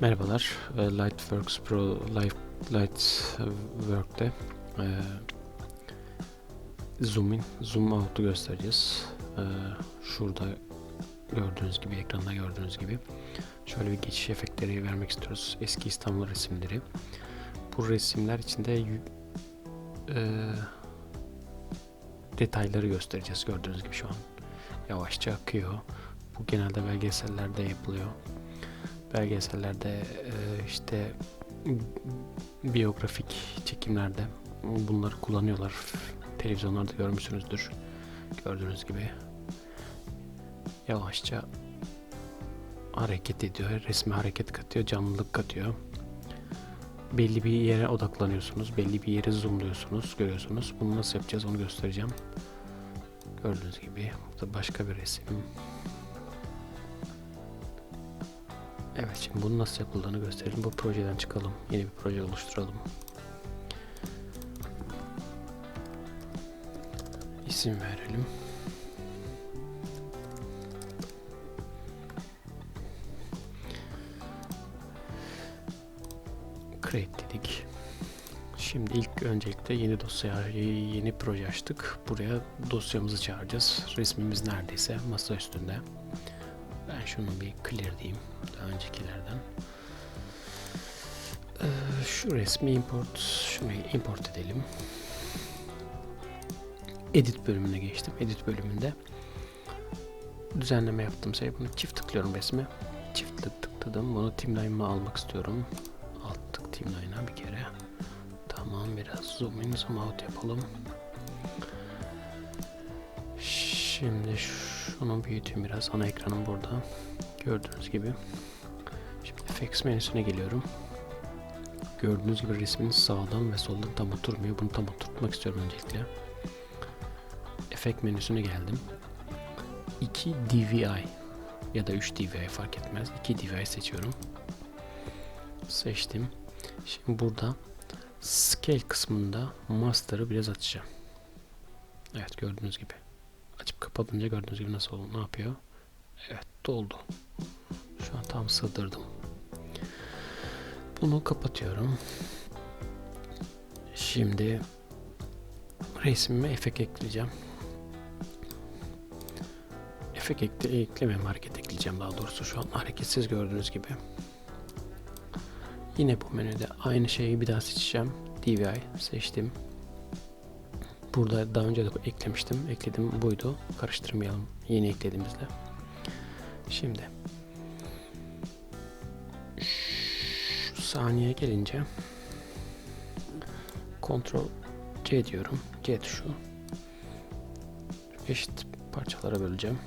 Merhabalar. e, Lightworks Pro Light, Lightwork'te e, zoom in, zoom out'u göstereceğiz. E, şurada gördüğünüz gibi, ekranda gördüğünüz gibi. Şöyle bir geçiş efektleri vermek istiyoruz. Eski İstanbul resimleri. Bu resimler içinde e, detayları göstereceğiz gördüğünüz gibi şu an. Yavaşça akıyor. Bu genelde belgesellerde yapılıyor belgesellerde e, işte biyografik çekimlerde bunları kullanıyorlar. Televizyonlarda görmüşsünüzdür. Gördüğünüz gibi yavaşça hareket ediyor. Resme hareket katıyor, canlılık katıyor. Belli bir yere odaklanıyorsunuz. Belli bir yere zoomluyorsunuz, görüyorsunuz. Bunu nasıl yapacağız onu göstereceğim. Gördüğünüz gibi burada başka bir resim. Evet şimdi bunu nasıl yapıldığını gösterelim. Bu projeden çıkalım. Yeni bir proje oluşturalım. İsim verelim. Create dedik. Şimdi ilk öncelikle yeni dosya, yeni proje açtık. Buraya dosyamızı çağıracağız. Resmimiz neredeyse masa üstünde. Ben şunu bir clear diyeyim daha öncekilerden. Ee, şu resmi import, şunu import edelim. Edit bölümüne geçtim. Edit bölümünde düzenleme yaptım. Şey, bunu çift tıklıyorum resme. Çift tık tıkladım. Bunu timeline'ıma almak istiyorum. Alt tık timeline'a bir kere. Tamam biraz zoom in zoom out yapalım. Şimdi şunu büyüteyim biraz. Ana ekranım burada. Gördüğünüz gibi. Şimdi FX menüsüne geliyorum. Gördüğünüz gibi resmin sağdan ve soldan tam oturmuyor. Bunu tam oturtmak istiyorum öncelikle. Efekt menüsüne geldim. 2 DVI ya da 3 DVI fark etmez. 2 DVI seçiyorum. Seçtim. Şimdi burada Scale kısmında Master'ı biraz açacağım. Evet gördüğünüz gibi. Kapatınca gördüğünüz gibi nasıl oldu, ne yapıyor? Evet doldu. Şu an tam sığdırdım. Bunu kapatıyorum. Şimdi resmime efekt ekleyeceğim. Efekt ekle, eklemem hareket ekleyeceğim daha doğrusu şu an hareketsiz gördüğünüz gibi. Yine bu menüde aynı şeyi bir daha seçeceğim. DVI seçtim. Burada daha önce de eklemiştim. Ekledim buydu. Karıştırmayalım yeni eklediğimizle. Şimdi şu saniye gelince Ctrl C diyorum. C tuşu. Eşit parçalara böleceğim.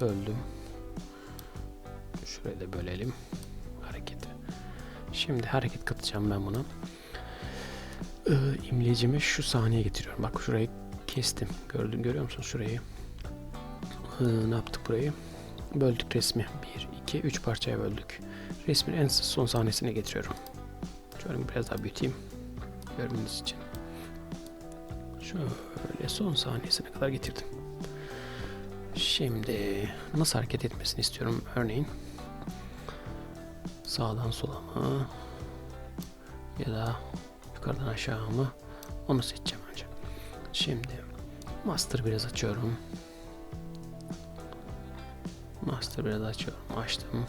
Böldüm. Şurayı da bölelim. Hareketi. Şimdi hareket katacağım ben buna. Ee, imlecimi şu saniye getiriyorum. Bak şurayı kestim. Gördün görüyor musun şurayı? Ee, ne yaptık burayı? Böldük resmi. 1, 2, 3 parçaya böldük. Resmin en son sahnesine getiriyorum. Şöyle biraz daha büyüteyim. Görmeniz için. Şöyle son sahnesine kadar getirdim. Şimdi nasıl hareket etmesini istiyorum örneğin. Sağdan sola mı? Ya da yukarıdan aşağı mı? Onu seçeceğim önce. Şimdi master biraz açıyorum. Master biraz açıyorum. Açtım.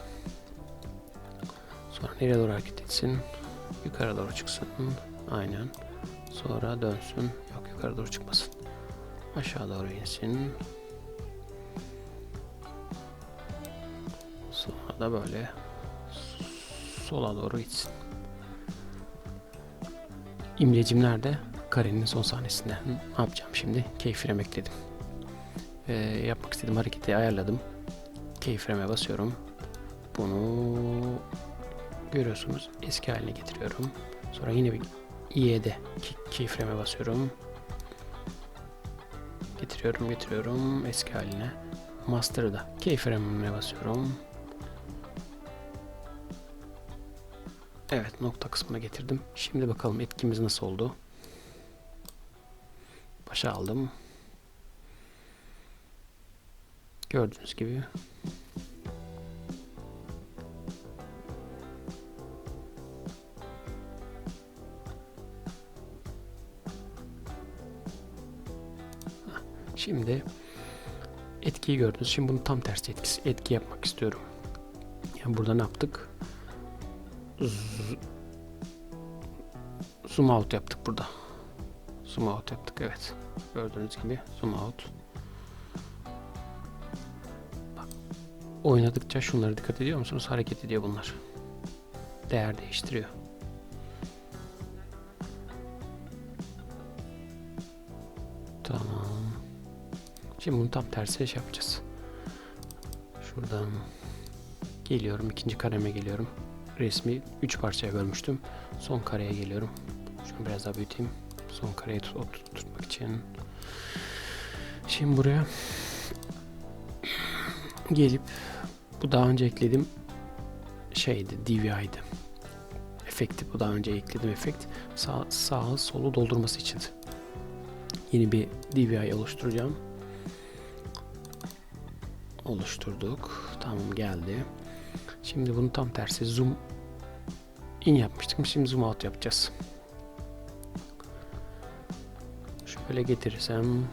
Sonra nereye doğru hareket etsin? Yukarı doğru çıksın. Aynen. Sonra dönsün. Yok yukarı doğru çıkmasın. Aşağı doğru insin. Sonra da böyle sola doğru gitsin. İmlecim nerede? Karenin son sahnesinde. Ne yapacağım şimdi? Keyframe ekledim. Ee, yapmak istediğim hareketi ayarladım. Keyframe'e basıyorum. Bunu görüyorsunuz. Eski haline getiriyorum. Sonra yine bir i'de keyframe'e basıyorum. Getiriyorum, getiriyorum eski haline. Master'ı da keyframe'e basıyorum. Evet nokta kısmına getirdim. Şimdi bakalım etkimiz nasıl oldu. Başa aldım. Gördüğünüz gibi Şimdi etkiyi gördünüz. Şimdi bunu tam tersi etkisi, etki yapmak istiyorum. Yani burada ne yaptık? Zoom out yaptık burada. Zoom out yaptık evet. Gördüğünüz gibi zoom out. Bak, oynadıkça şunlara dikkat ediyor musunuz? Hareket ediyor bunlar. Değer değiştiriyor. Tamam. Şimdi bunu tam tersi şey yapacağız. Şuradan geliyorum. ikinci kareme geliyorum. Resmi 3 parçaya bölmüştüm. Son kareye geliyorum. Şunu biraz daha büyüteyim. Son kareyi tut ot- tutmak için. Şimdi buraya gelip bu daha önce eklediğim şeydi DVI'di. Efekti bu daha önce eklediğim efekt sağ, sağı solu doldurması için yeni bir DVI oluşturacağım. Oluşturduk. Tamam geldi. Şimdi bunu tam tersi zoom in yapmıştık. Şimdi zoom out yapacağız. Şöyle getirirsem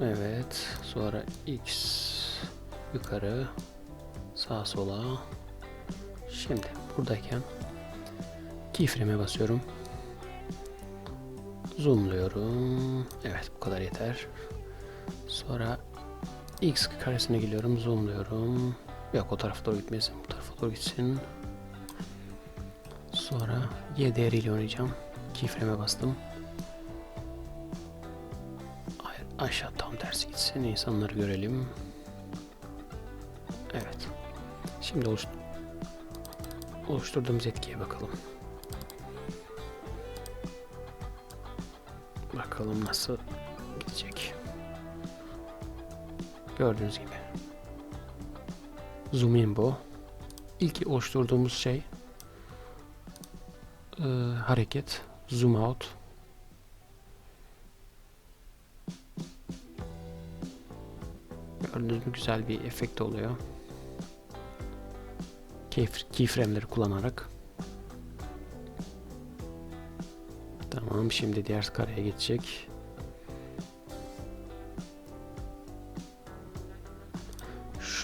evet sonra x yukarı sağa sola. Şimdi buradayken keyframe'e basıyorum. Zoomluyorum. Evet bu kadar yeter. Sonra x karesine geliyorum zoomluyorum yok o tarafa doğru gitmesin bu tarafa doğru gitsin sonra y değeriyle oynayacağım keyframe'e bastım Hayır, aşağı tam tersi gitsin. insanları görelim. Evet. Şimdi oluş oluşturduğumuz etkiye bakalım. Bakalım nasıl gidecek. Gördüğünüz gibi. Zoom in bu. İlk oluşturduğumuz şey e, hareket. Zoom out. Gördüğünüz mü güzel bir efekt oluyor. Key, keyframe'leri kullanarak. Tamam şimdi diğer kareye geçecek.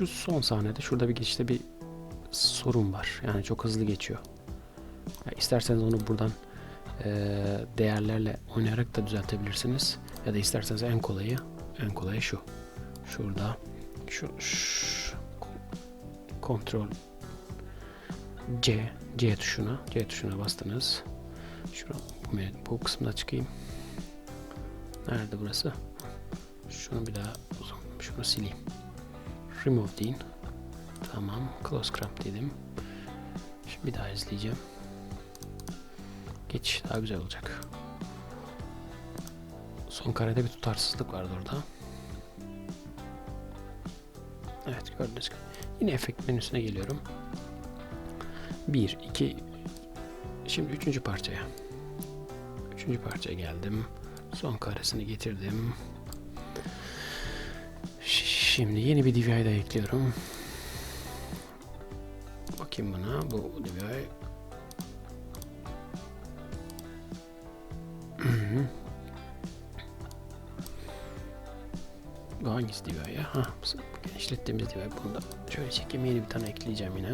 Şu son sahnede şurada bir geçişte bir sorun var. Yani çok hızlı geçiyor. Ya isterseniz onu buradan eee, değerlerle oynayarak da düzeltebilirsiniz. Ya da isterseniz en kolayı en kolayı şu. Şurada şu, şu kontrol C C tuşuna C tuşuna bastınız. Şunu bu, bu kısımda çıkayım. Nerede burası? Şunu bir daha şunu sileyim. Remove deyin. Tamam. Close cramp dedim. Şimdi bir daha izleyeceğim. Geçiş daha güzel olacak. Son karede bir tutarsızlık vardı orada. Evet gördüğünüz gibi. Yine efekt menüsüne geliyorum. 1, 2, şimdi üçüncü parçaya. Üçüncü parçaya geldim. Son karesini getirdim. Şimdi yeni bir DVI daha ekliyorum. Bakayım buna. Bu DVI. Bu hangisi DVI ya? Ha, genişlettiğimiz DVI. Bunu da şöyle çekeyim. Yeni bir tane ekleyeceğim yine.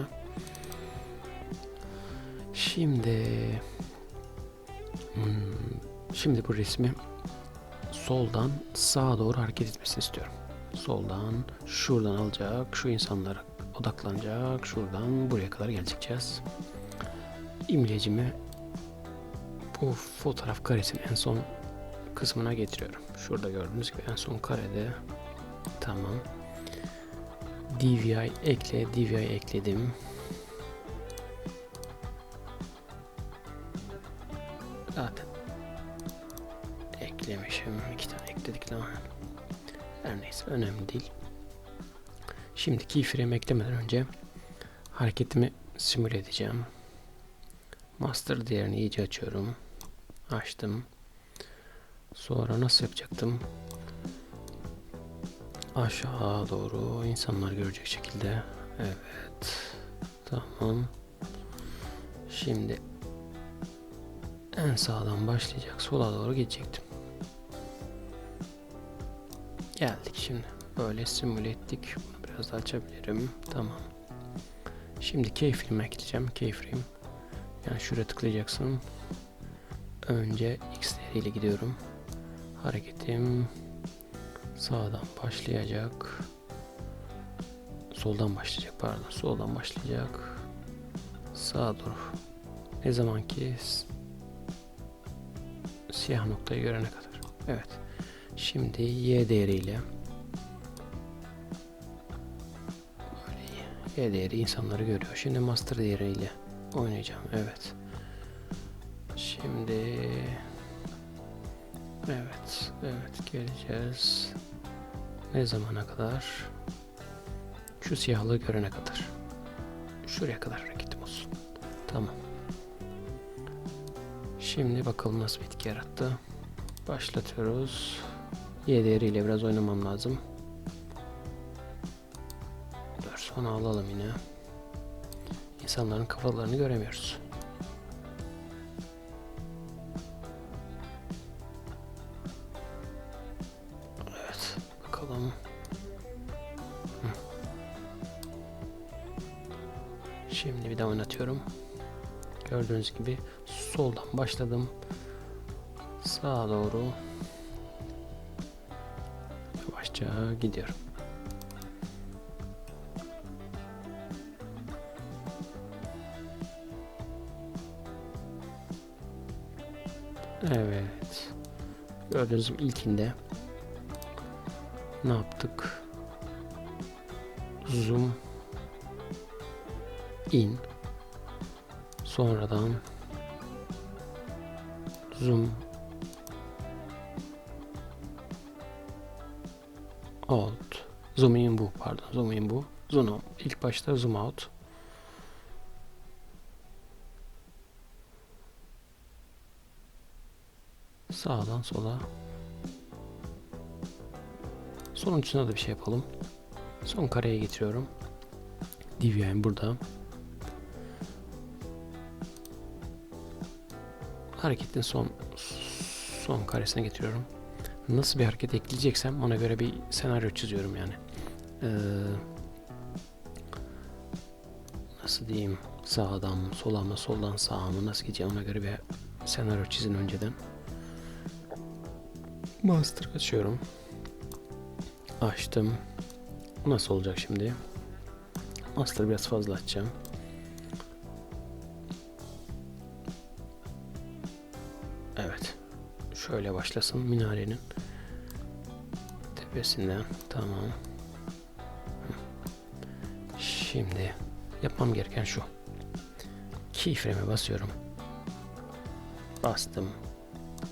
Şimdi hmm, şimdi bu resmi soldan sağa doğru hareket etmesini istiyorum. Soldan şuradan alacak, şu insanlara odaklanacak, şuradan buraya kadar gelecekeceğiz. İmlecimi bu fotoğraf karesinin en son kısmına getiriyorum. Şurada gördüğünüz gibi en son karede tamam. DVI ekle, DVI ekledim. Zaten eklemişim. iki tane ekledik lan. Önemli değil. Şimdi keyframe eklemeden önce hareketimi simüle edeceğim. Master değerini iyice açıyorum. Açtım. Sonra nasıl yapacaktım? Aşağı doğru insanlar görecek şekilde. Evet. Tamam. Şimdi en sağdan başlayacak. Sola doğru gidecektim. Geldik şimdi. Böyle simüle ettik. Bunu biraz daha açabilirim. Tamam. Şimdi keyframe'e gideceğim. Keyframe. Yani şuraya tıklayacaksın. Önce X değeriyle gidiyorum. Hareketim sağdan başlayacak. Soldan başlayacak pardon. Soldan başlayacak. Sağa doğru. Ne zaman ki siyah noktayı görene kadar. Evet. Şimdi Y değeriyle Y değeri insanları görüyor. Şimdi master değeriyle oynayacağım. Evet. Şimdi Evet, evet geleceğiz. Ne zamana kadar? Şu siyahlığı görene kadar. Şuraya kadar hareketim olsun. Tamam. Şimdi bakalım nasıl bir etki yarattı. Başlatıyoruz. Y biraz oynamam lazım. Dur sonra alalım yine. İnsanların kafalarını göremiyoruz. Evet bakalım. Şimdi bir daha oynatıyorum. Gördüğünüz gibi soldan başladım. Sağa doğru gidiyorum. Evet. Gördüğünüz gibi ilkinde ne yaptık? Zoom in sonradan zoom zoom in bu pardon zoom in bu zoom out. ilk başta zoom out sağdan sola sonuncusuna da bir şey yapalım son kareye getiriyorum DVI burada hareketin son son karesine getiriyorum. Nasıl bir hareket ekleyeceksem ona göre bir senaryo çiziyorum yani. Ee, nasıl diyeyim? Sağdan sola mı, soldan sağa mı nasıl gideceğim ona göre bir senaryo çizin önceden. Master açıyorum. Açtım. Nasıl olacak şimdi? Master biraz fazla açacağım. Evet. Şöyle başlasın minarenin tepesinden. Tamam. Şimdi yapmam gereken şu. Keyframe'e basıyorum. Bastım.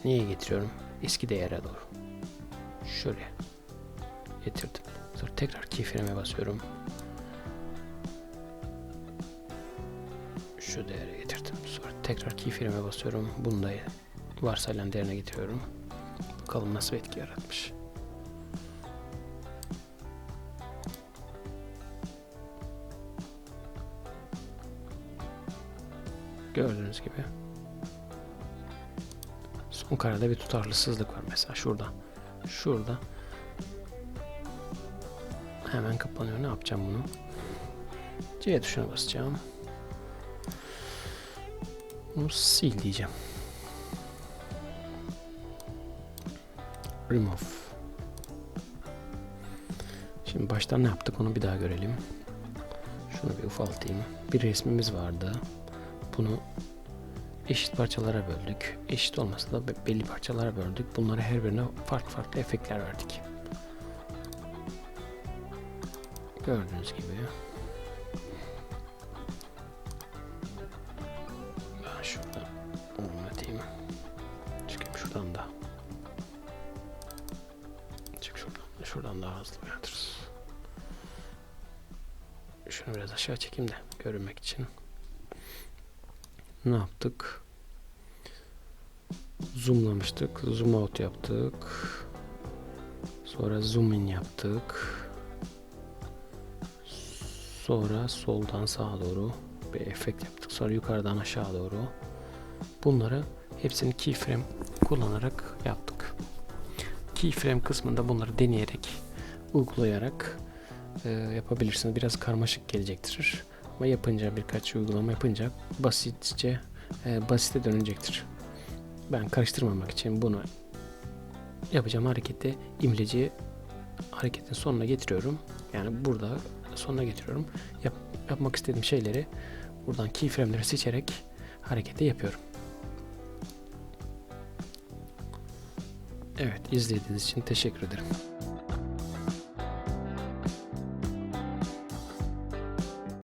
Niye getiriyorum? Eski değere doğru. Şuraya getirdim. Sonra tekrar keyframe'e basıyorum. Şu değere getirdim. Sonra tekrar keyframe'e basıyorum. Bunu da varsayılan değerine getiriyorum. Bakalım nasıl bir etki yaratmış. Gördüğünüz gibi. Son karede bir tutarlısızlık var mesela şurada. Şurada. Hemen kapanıyor. Ne yapacağım bunu? C tuşuna basacağım. Bunu sil diyeceğim. Remove. Şimdi baştan ne yaptık onu bir daha görelim. Şunu bir ufaltayım. Bir resmimiz vardı. Bunu eşit parçalara böldük. Eşit olmasa da be- belli parçalara böldük. Bunlara her birine farklı farklı efektler verdik. Gördüğünüz gibi. Ben şurada oynatayım. Çıkayım şuradan da. Çık şuradan. Şuradan daha hızlı oynatırız. Şunu biraz aşağı çekeyim de görünmek için. Ne yaptık? Zoomlamıştık. Zoom out yaptık. Sonra zoom in yaptık. Sonra soldan sağa doğru bir efekt yaptık. Sonra yukarıdan aşağı doğru. Bunları hepsini keyframe kullanarak yaptık. keyframe kısmında bunları deneyerek, uygulayarak e, yapabilirsiniz. Biraz karmaşık gelecektir. Ama yapınca birkaç uygulama yapınca basitçe e, basite dönecektir. Ben karıştırmamak için bunu yapacağım hareketi imleci hareketin sonuna getiriyorum. Yani burada sonuna getiriyorum. Yap, yapmak istediğim şeyleri buradan keyframe'leri seçerek hareketi yapıyorum. Evet izlediğiniz için teşekkür ederim.